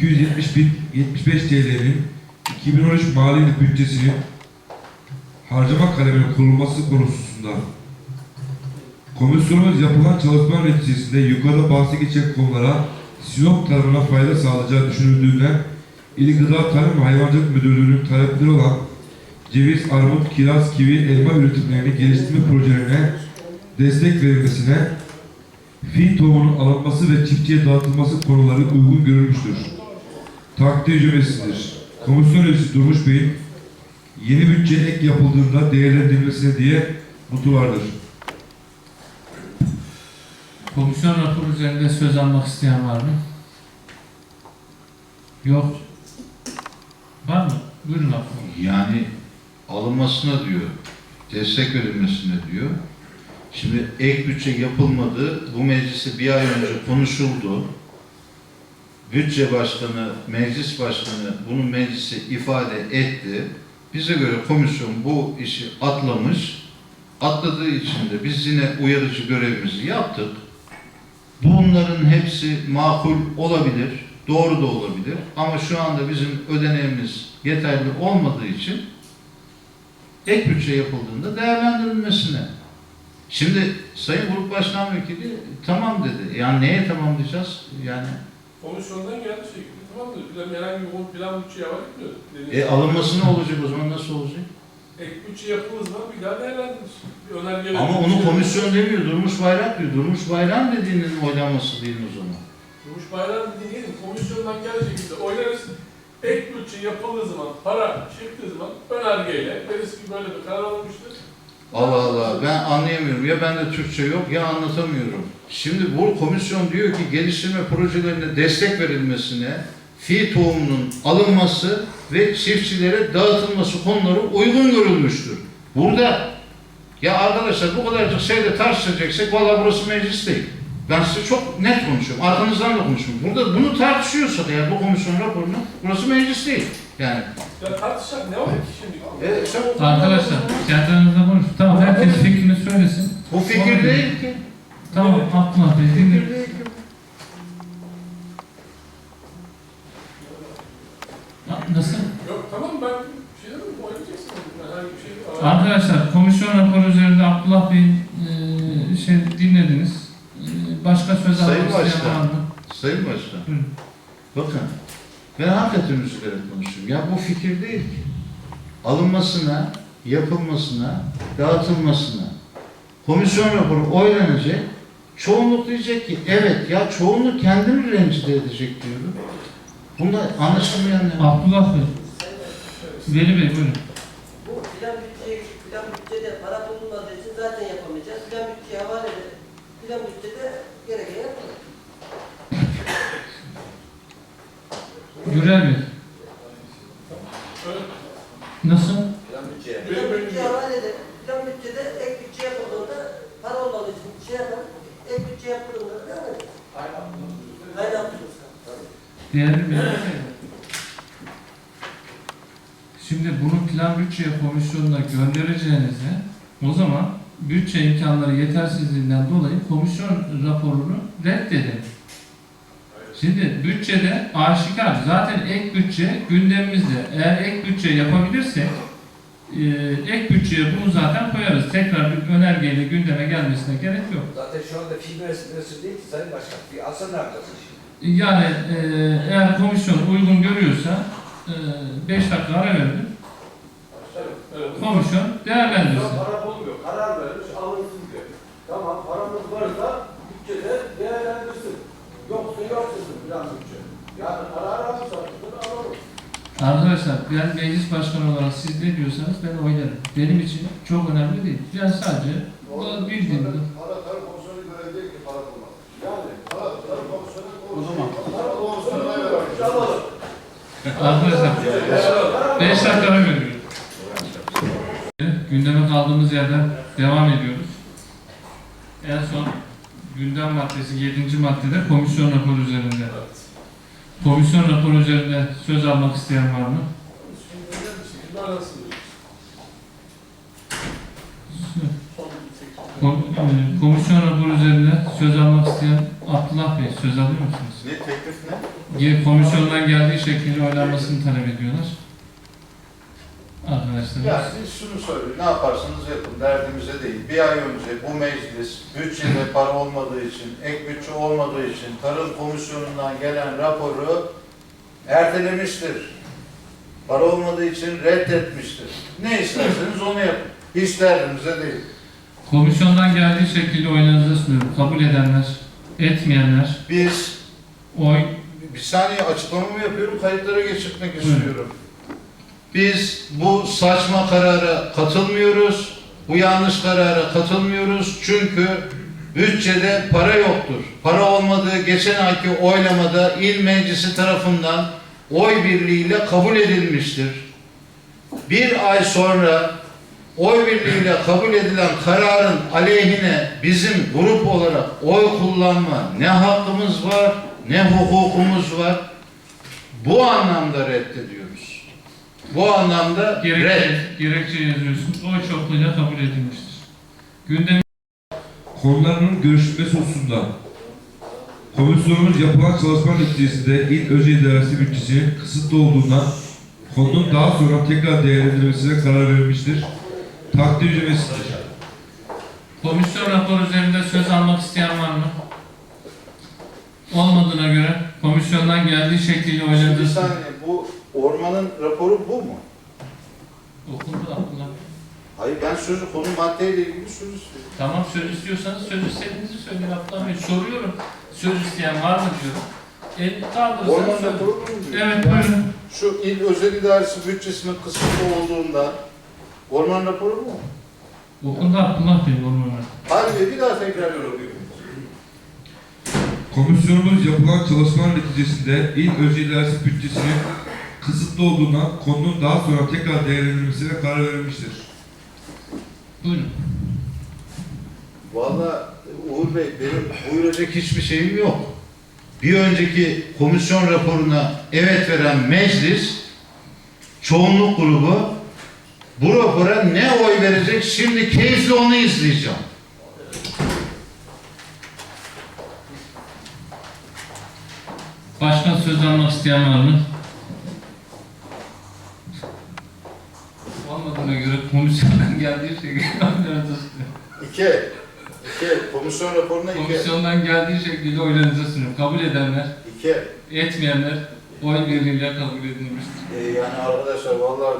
275 TL'nin 2013 mali bütçesinin harcama kalemine konulması konusunda komisyonumuz yapılan çalışma neticesinde yukarıda bahsi geçen konulara Sinop tarımına fayda sağlayacağı düşünüldüğünden İl Gıda Tarım ve Hayvancılık Müdürlüğü'nün talepleri olan ceviz, armut, kiraz, kivi, elma üretimlerini geliştirme projelerine destek verilmesine, fi tohumunun alınması ve çiftçiye dağıtılması konuları uygun görülmüştür. Takdir cümlesidir. Komisyon üyesi Durmuş Bey'in yeni bütçe ek yapıldığında değerlendirilmesine diye notu vardır. Komisyon raporu üzerinde söz almak isteyen var mı? Yok. Var mı? Buyurun rapor. Yani alınmasına diyor, destek verilmesine diyor. Şimdi ek bütçe yapılmadı. Bu meclisi bir ay önce konuşuldu. Bütçe başkanı, meclis başkanı bunu meclise ifade etti. Bize göre komisyon bu işi atlamış. Atladığı için de biz yine uyarıcı görevimizi yaptık. Bunların hepsi makul olabilir, doğru da olabilir. Ama şu anda bizim ödeneğimiz yeterli olmadığı için ek bütçe yapıldığında değerlendirilmesine. Şimdi Sayın Grup Başkan Vekili tamam dedi. Yani neye tamam diyeceğiz? Yani Komisyondan geldi şekilde tamamdır. Plan, herhangi bir plan bütçeye var. Dediğiniz e, alınması ne olacak o zaman nasıl olacak? Ek bütçe yapılır zaman bir daha değerlendirilir. Bir önerge Ama onu komisyon demiyor. Durmuş Bayrak diyor. Durmuş Bayrak dediğinin oylaması değil o zaman. Durmuş Bayram dinleyelim. Komisyondan geldi şekilde oylarız. Ek bütçe yapıldığı zaman, para çıktığı zaman önergeyle deriz ki böyle bir karar alınmıştır. Allah Allah ben anlayamıyorum. Ya bende Türkçe yok ya anlatamıyorum. Şimdi bu komisyon diyor ki geliştirme projelerine destek verilmesine, fi tohumunun alınması ve çiftçilere dağıtılması konuları uygun görülmüştür. Burada ya arkadaşlar bu kadarcık şeyde tartışacaksak valla burası meclis değil. Ben size çok net konuşuyorum. Arkanızdan da konuşuyorum. Burada bunu tartışıyorsak eğer bu komisyon raporunu burası meclis değil. Yani Ya tartışacak ne var ki şimdi? e, sen- Arkadaşlar, kendi aranızda. Tamam, herkes fikrini söylesin. bu fikir değil ki. Tamam, Abdullah Bey dinleyin. Fikir değil ki. Nasıl? Yok tamam ben şey demedim. Oynayacaksın. Herhangi bir şey Arkadaşlar, komisyon raporu üzerinde Abdullah Bey'in e, şey dinlediniz. E, başka söz Sayın almak isteyen Başkan. var mı? Sayın Başkan. Buyurun. Bakın, ben hakikaten üzülerek konuşuyorum. Ya bu fikir değil ki. Alınmasına, yapılmasına, dağıtılmasına. Komisyon raporu oylanacak. Çoğunluk diyecek ki evet ya çoğunluk kendini rencide edecek diyorum. Bunda anlaşılmayan ne? var? Abdullah Bey, Veli Bey buyurun. Bu plan bütçeye, plan bütçede para bulunmadığı için zaten yapamayacağız. Plan bütçeye havale edip, plan bütçede gereken yapılır. Gürel Bey, Öyle. nasıl? Plan bütçeye havale edip, plan bütçede ek bütçe yapıldığında para olmadığı için şey yapar, bütçe. Değerli Bey. Şimdi bunu plan bütçeye komisyonuna göndereceğinize o zaman bütçe imkanları yetersizliğinden dolayı komisyon raporunu reddedin. Şimdi bütçede aşikar zaten ek bütçe gündemimizde. Eğer ek bütçe yapabilirsek e, ek bütçeye bunu zaten koyarız. Tekrar bir önergeyle gündeme gelmesine gerek yok. Zaten şu anda film resimleri değil ki Sayın Başkan. Bir alsa ne yapacaksın şimdi? Yani e, eğer komisyon uygun görüyorsa 5 dakika ara verelim. Evet. Komisyon değerlendirsin. para bulmuyor. Karar vermiş, alınsın diyor. Tamam, paramız varsa bütçede değerlendirsin. Yoksa yok desin plan bütçe. Yani karar alırsa bunu alalım. Arkadaşlar ben meclis başkanı olarak siz ne diyorsanız ben oynarım. Benim için çok önemli değil. Ben sadece da bildiğim Para tarım komisyonu görev değil ki para bulmak. Yani para tarım komisyonu O zaman. Para komisyonu vermiş, alalım. Arkadaşlar 5 dakika ara veriyorum. Gündeme kaldığımız yerden devam ediyoruz. En son gündem maddesi 7. maddede komisyon raporu üzerinde. Komisyon raporu üzerinde söz almak isteyen var mı? E, Komisyon raporu üzerinde söz almak isteyen Abdullah Bey söz alıyor musunuz? Ne teklif ne? Komisyondan geldiği şekilde oylanmasını talep ediyorlar. Arkadaşlar. Yani biz şunu söylüyoruz, ne yaparsanız yapın, derdimize değil. Bir ay önce bu meclis bütçede para olmadığı için, ek bütçe olmadığı için Tarım Komisyonu'ndan gelen raporu ertelemiştir. Para olmadığı için reddetmiştir. Ne isterseniz onu yapın. Hiç derdimize değil. Komisyondan geldiği şekilde oylarınıza sunuyorum. Kabul edenler, etmeyenler, Biz, oy bir saniye açıklamamı yapıyorum, kayıtlara geçirmek istiyorum. Biz bu saçma karara katılmıyoruz. Bu yanlış karara katılmıyoruz. Çünkü bütçede para yoktur. Para olmadığı geçen ayki oylamada il meclisi tarafından oy birliğiyle kabul edilmiştir. Bir ay sonra oy birliğiyle kabul edilen kararın aleyhine bizim grup olarak oy kullanma ne hakkımız var ne hukukumuz var. Bu anlamda reddediyoruz. Bu anlamda red. gerekçe, gerekçe yazıyorsunuz. Oy çokluğuyla kabul edilmiştir. Gündem Konularının görüşülmesi hususunda komisyonumuz yapılan çalışma neticesinde il özel idaresi bütçesinin kısıtlı olduğundan konunun daha sonra tekrar değerlendirilmesine karar verilmiştir. Takdir edilmesidir. komisyon raporu üzerinde söz almak isteyen var mı? Olmadığına göre komisyondan geldiği şekliyle Bir oylarınıza saniye bu ormanın raporu bu mu? Okundu Abdullah. Hayır ben sözü konu maddeyle ilgili söz istiyorum. Tamam söz istiyorsanız söz istediğinizi söyleyin Abdullah Bey. Soruyorum. Söz isteyen var mı diyorum. Kaldırırsanız Orman raporu mu diyor? Evet buyurun. Şu il özel idaresi bütçesinin kısıtlı olduğunda orman raporu mu? Okundu Abdullah Bey normal. Hadi bir daha tekrar ediyorum. Komisyonumuz yapılan çalışmalar neticesinde il özel idaresi bütçesinin kısıtlı olduğundan konunun daha sonra tekrar değerlendirilmesine karar verilmiştir. Buyurun. Valla Uğur Bey benim buyuracak hiçbir şeyim yok. Bir önceki komisyon raporuna evet veren meclis çoğunluk grubu bu rapora ne oy verecek şimdi keyifle onu izleyeceğim. Başka söz almak isteyen var mı? Olmadığına göre komisyondan geldiği şekilde sunuyorum. İki. İki. Komisyon raporuna iki. Komisyondan geldiği şekilde oylarınıza sunuyorum. Kabul edenler, İki. etmeyenler oy birliğiyle kabul edilmiştir. Ee, yani arkadaşlar vallahi